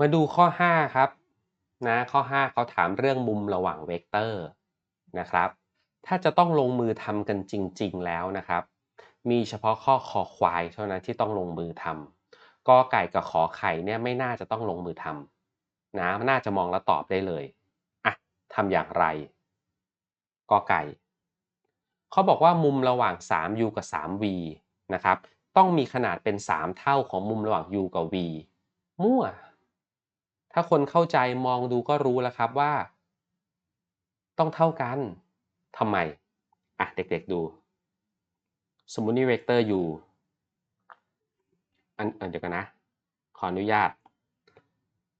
มาดูข้อ 5 ครับนะข้อ 5เขาถามเรื่องมุมระหว่างเวกเตอร์นะครับ ถ้าจะต้องลงมือทำกันจริง ๆ แล้วนะครับ มีเฉพาะข้อคอควายเท่านั้นที่ต้องลงมือทำกอไก่กับขอไข่เนี่ยไม่น่าจะต้องลงมือทำนะน่าจะมองแล้วตอบได้เลยอะทำอย่างไรกอไก่เขาบอกว่ามุมระหว่าง 3u กับ 3v นะครับ ต้องมีขนาดเป็น 3 เท่าของมุมระหว่าง u กับ v มั่ว ถ้าคนเข้าใจมองดูก็รู้แล้วครับว่า ต้องเท่ากันทำไม อะ เด็กๆดู สมมุตินี่เวกเตอร์ u อันอันเดียวกันนะ ขออนุญาต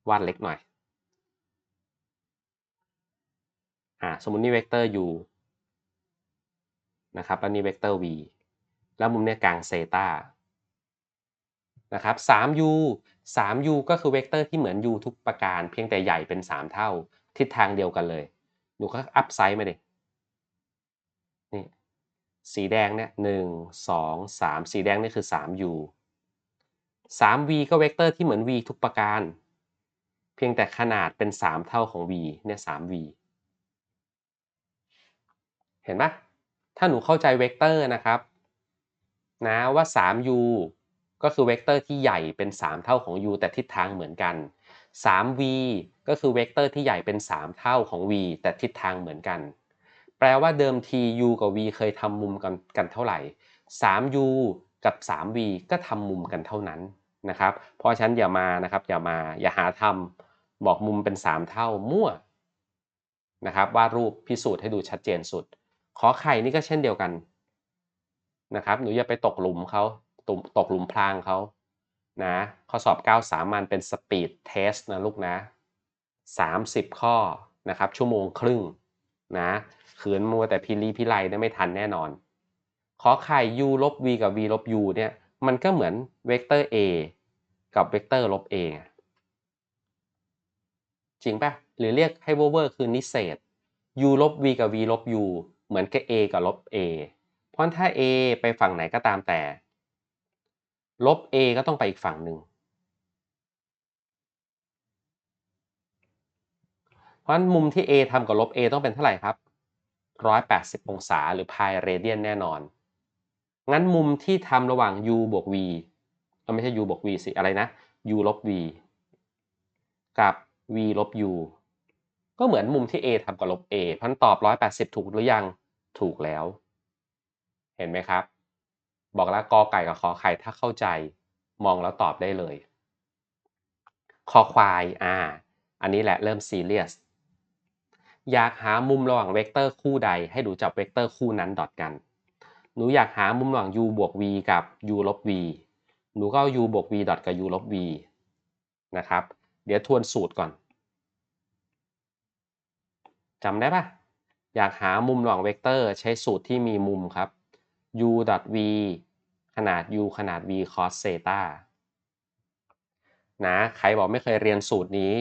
วาดเล็กหน่อย อ่าสมมุตินี่เวกเตอร์ u นะครับ อันนี้เวกเตอร์ v แล้วมุมเนี้ยกลางเซตา นะครับ 3u 3u ก็คือเวกเตอร์ที่เหมือน u ทุกประการ เพียงแต่ใหญ่เป็น 3 เท่า ทิศทางเดียวกันเลย หนูก็อัพไซด์มาดินี่สีแดงเนี่ยหนึ่งสองสามสีแดงนี่คือ 3u 3v ก็เวกเตอร์ที่เหมือน v ทุกประการ เพียงแต่ขนาดเป็น 3 เท่าของ v เนี่ย 3v เห็นไหมถ้าหนูเข้าใจเวกเตอร์นะครับนะว่า 3u ก็คือเวกเตอร์ที่ใหญ่เป็น 3 เท่าของ u แต่ทิศทางเหมือนกัน 3v ก็คือเวกเตอร์ที่ใหญ่เป็น 3 เท่าของ v แต่ทิศทางเหมือนกัน แปลว่าเดิมที u กับ v เคยทำมุมกันกันเท่าไหร่ 3u กับ 3v ก็ทำมุมกันเท่านั้นนะครับ เพราะฉะนั้นอย่ามานะครับอย่ามาอย่าหาทำบอกมุมเป็น 3 เท่ามั่วนะครับวาดรูปพิสูจน์ให้ดูชัดเจนสุด ขอไข่นี่ก็เช่นเดียวกันนะครับหนูอย่าไปตกหลุมเขา ตกหลุมพรางเขานะข้อสอบ 9 สามัญเป็นสปีดเทสนะลูกนะ 30 ข้อนะครับชั่วโมงครึ่งนะขืนมัวแต่พิลีพิไลเนี่ยไม่ทันแน่นอน ขอไข่ u ลบ v กับ v ลบ u เนี่ยมันก็เหมือนเวกเตอร์ a กับเวกเตอร์ลบ a จริงปะหรือเรียกให้เวอร์คือนิเศษ u ลบ v กับ v ลบ u เหมือนกับ a กับลบ a เพราะถ้า a ไปฝั่งไหนก็ตามแต่ ลบ a ก็ต้องไปอีกฝั่งหนึ่ง เพราะฉะนั้นมุมที่ a ทำกับลบ a ต้องเป็นเท่าไหร่ครับ 180 องศาหรือ pi เรเดียนแน่นอน งั้นมุมที่ทำระหว่าง u บวก v ไม่ใช่ u บวก v สิ อะไรนะ u ลบ v กับ v ลบ u ก็เหมือนมุมที่ a ทำกับลบ a พันตอบ 180 ถูกหรือยัง ถูกแล้ว เห็นไหมครับ บอกแล้วกอไก่กับขอไข่ถ้าเข้าใจมองแล้วตอบได้เลยคอควายอ่าอันนี้แหละเริ่มซีเรียสอยากหามุมระหว่างเวกเตอร์คู่ใด ให้ดูจับเวกเตอร์คู่นั้นดอทกัน หนูอยากหามุมระหว่าง u บวก v กับ u ลบ v หนูก็เอา u บวก v ดอทกับ u ลบ v นะครับ เดี๋ยวทวนสูตรก่อนจำได้ปะอยากหามุมระหว่างเวกเตอร์ใช้สูตรที่มีมุมครับ u v ขนาด u ขนาด v cos เซตานะ ใครบอกไม่เคยเรียนสูตรนี้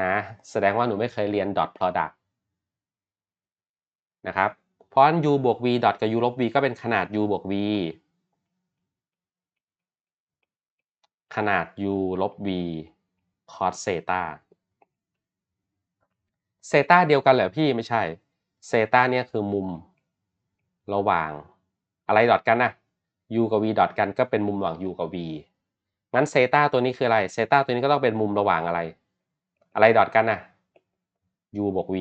นะ แสดงว่าหนูไม่เคยเรียน dot product นะครับ เพราะนั้น u บวก v dot กับ u ลบ v ก็เป็นขนาด u บวก v ขนาด u ลบ v cos เซตาเซตาเดียวกันเหรอพี่ไม่ใช่ เซตาเนี่ยคือมุมระหว่าง อะไรดอทกันนะ u กับ v ดอทกันก็เป็นมุมระหว่าง u กับ v งั้นเซตาตัวนี้คืออะไรเซตาตัวนี้ก็ต้องเป็นมุมระหว่างอะไร อะไรดอทกันนะ u บวก v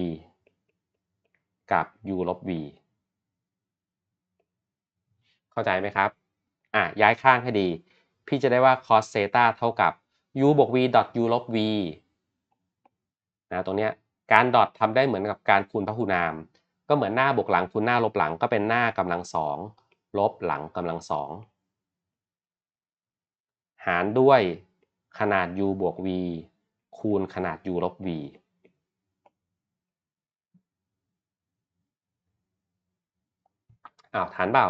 กับ u ลบ v เข้าใจไหมครับ อะ ย้ายข้างให้ดี พี่จะได้ว่า cos เซตาเท่ากับ u บวก v ดอท u ลบ v นะตรงเนี้ยการดอททำได้เหมือนกับการคูณพหุนาม ก็เหมือนหน้าบวกหลังคูณหน้าลบหลังก็เป็นหน้ากำลังสอง ลบหลังกำลังสองหารด้วยขนาด u บวก v คูณขนาด u ลบ v อ้าวฐานเปล่า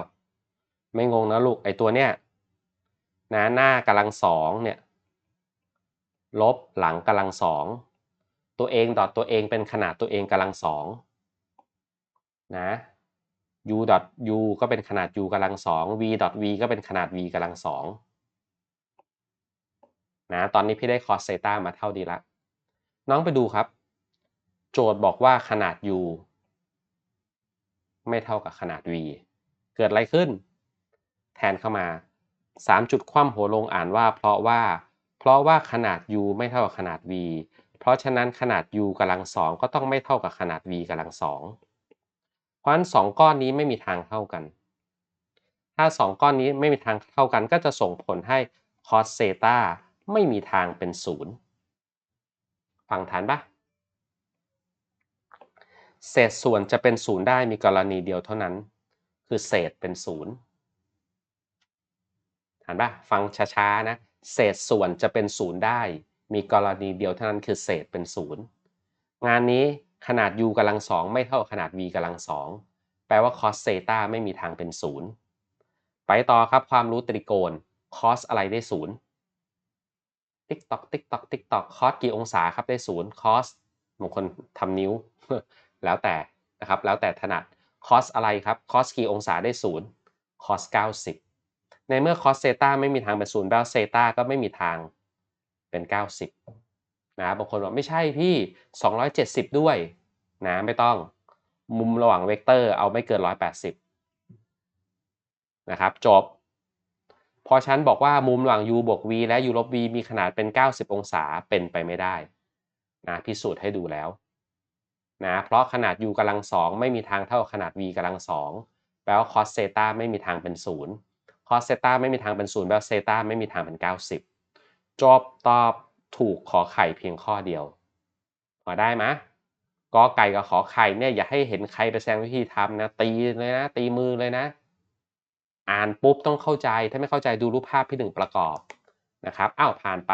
ไม่งงนะลูก ไอตัวเนี้ยนะหน้ากำลังสองเนี่ยลบหลังกำลังสองตัวเองดอทตัวเองเป็นขนาดตัวเองกำลังสองนะ u dot u ก็เป็นขนาด u กำลังสอง v dot v ก็เป็นขนาด v กำลังสองนะตอนนี้พี่ได้ cos เซตามาเท่าดีละ น้องไปดูครับ โจทย์บอกว่าขนาด u ไม่เท่ากับขนาด v เกิดอะไรขึ้น แทนเข้ามา 3 จุดคว่ำหัวลงอ่านว่า เพราะว่า เพราะว่าขนาด u ไม่เท่ากับขนาด v เพราะฉะนั้นขนาด u กำลังสองก็ต้องไม่เท่ากับขนาด v กำลังสอง เพราะฉะนั้นสองก้อนนี้ไม่มีทางเท่ากัน ถ้าสองก้อนนี้ไม่มีทางเท่ากัน ก็จะส่งผลให้ cos เซตาไม่มีทางเป็นศูนย์ฟังทันปะเศษส่วนจะเป็นศูนย์ได้มีกรณีเดียวเท่านั้น คือเศษเป็นศูนย์ทันปะฟังช้าๆนะเศษส่วนจะเป็นศูนย์ได้ มีกรณีเดียวเท่านั้นคือเศษเป็นศูนย์งานนี้ ขนาด u กำลังสองไม่เท่าขนาด v กำลังสองแปลว่า cos เซตาไม่มีทางเป็นศูนย์ไปต่อครับความรู้ตริโกณ cos อะไรได้ศูนย์ติ๊กตอกติ๊กตอกติ๊กตอกคอสกี่องศาครับได้ศูนย์คอสบางคนทำนิ้ว แล้วแต่นะครับแล้วแต่ถนัดคอสอะไรครับคอสกี่องศาได้ศูนย์คอสเก้าสิบในเมื่อคอสเซตาไม่มีทางเป็นศูนย์แปลว่าเซตาก็ไม่มีทางเป็น 90 นะบางคนบอกไม่ใช่พี่ 270 ด้วยนะไม่ต้องมุมระหว่างเวกเตอร์เอาไม่เกิน 180 นะครับ จบ พอฉันบอกว่ามุมระหว่าง u บวก v และ u ลบ v มีขนาดเป็น 90 องศาเป็นไปไม่ได้นะพิสูจน์ให้ดูแล้วนะเพราะขนาด u กำลังสองไม่มีทางเท่าขนาด v กำลังสองแปลว่า cos เซตาไม่มีทางเป็นศูนย์ cos เซตาไม่มีทางเป็นศูนย์แปลว่าเซตาไม่มีทางเป็น 90 จบตอบ ถูกขอไข่เพียงข้อเดียวพอได้ไหมกอไก่กับขอไข่เนี่ยอย่าให้เห็นใครไปแสดงวิธีทำนะตีเลยนะ ตีมือเลยนะ อ่านปุ๊บต้องเข้าใจถ้าไม่เข้าใจดูรูปภาพพี่หนึ่งประกอบนะครับอ้าวผ่านไป